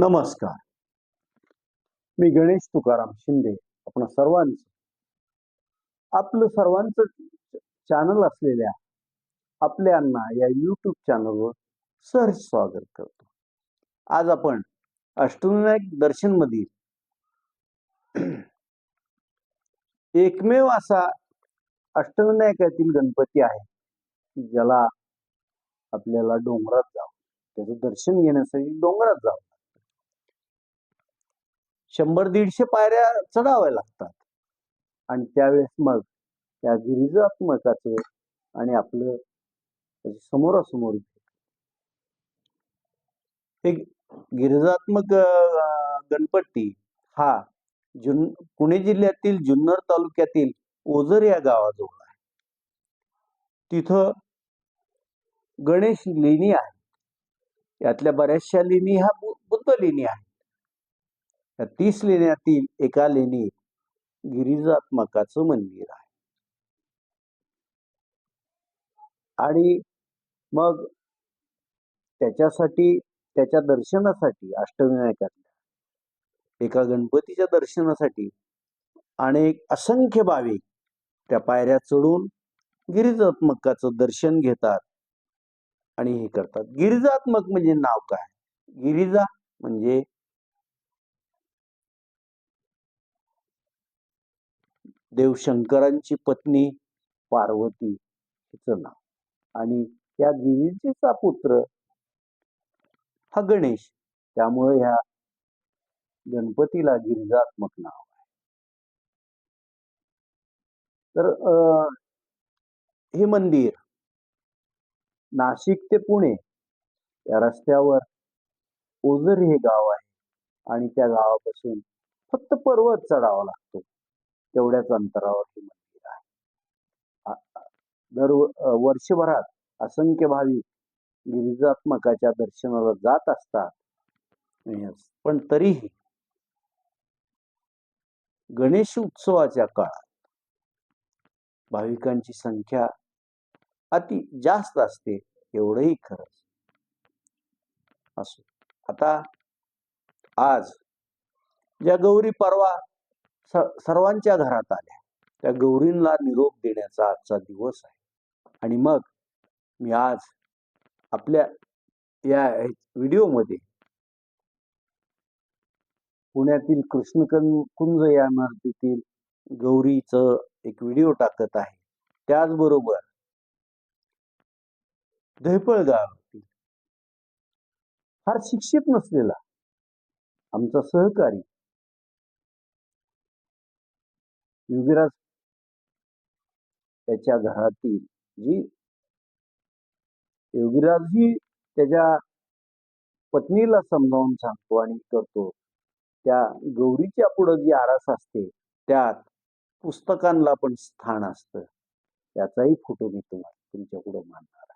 नमस्कार. मी गणेश तुकाराम शिंदे आपण सर्वांचं. आपलं सर्वांचं चॅनल असलेल्या आपल्या या यूट्यूब चॅनलवर सहर्ष स्वागत करतो. आज आपण अष्टविनायक दर्शन मधील एकमेव असा अष्टविनायकातील गणपती आहे की ज्याला आपल्याला डोंगरात जावं. त्याचं दर्शन घेण्यासाठी डोंगरात जावं. शंभर दीडशे पायऱ्या चढाव्या लागतात. आणि त्यावेळेस मग त्या गिरिजात्मकाचं आणि आपलं म्हणजे समोरासमोर हे गिरिजात्मक गणपती हा जुन पुणे जिल्ह्यातील जुन्नर तालुक्यातील ओझर या गावाजवळ आहे. तिथं गणेश लेणी आहे. यातल्या बऱ्याचशा लेणी ह्या बु- बुद्ध लेणी आहेत या तीस लेण्यातील एका लेणीत गिरिजात्मकाचं मंदिर आहे. आणि मग त्याच्यासाठी त्याच्या दर्शनासाठी अष्टविनायकातल्या एका गणपतीच्या दर्शनासाठी अनेक असंख्य भाविक त्या पायऱ्या चढून गिरिजात्मकाचं दर्शन घेतात आणि हे करतात. गिरिजात्मक म्हणजे नाव काय? गिरिजा म्हणजे देवशंकरांची पत्नी पार्वती हिचं नाव. आणि या गिरीजीचा पुत्र हा गणेश. त्यामुळे ह्या गणपतीला गिरिजात्मक नाव आहे. तर अं, हे मंदिर नाशिक ते पुणे या रस्त्यावर ओझर हे गाव आहे. आणि त्या गावापासून फक्त पर्वत चढावा लागतो. तेवढ्याच अंतरावर हे मंदिर आहे. दर वर्षभरात असंख्य भाविक गिरिजात्मकाच्या दर्शनाला जात असतात. पण तरीही गणेश उत्सवाच्या काळात भाविकांची संख्या अति जास्त असते एवढंही खरंच असो. आता आज ज्या गौरी परवा सर्वांच्या घरात आल्या. त्या गौरींना निरोप देण्याचा आजचा दिवस आहे. आणि मग मी आज आपल्या या व्हिडिओमध्ये पुण्यातील कृष्णकन कुंज या इमारतीतील गौरीचं एक व्हिडिओ टाकत आहे. त्याचबरोबर धैपळ गावातील फार शिक्षित नसलेला आमचा सहकारी युगराज त्याच्या घरातील जी योगीराज ही त्याच्या पत्नीला समजावून सांगतो आणि करतो. त्या गौरीच्या पुढं जी आरास असते त्यात पुस्तकांना पण स्थान असतं. याचाही फोटो मी तुम्हाला तुमच्या पुढं मांडणार आहे.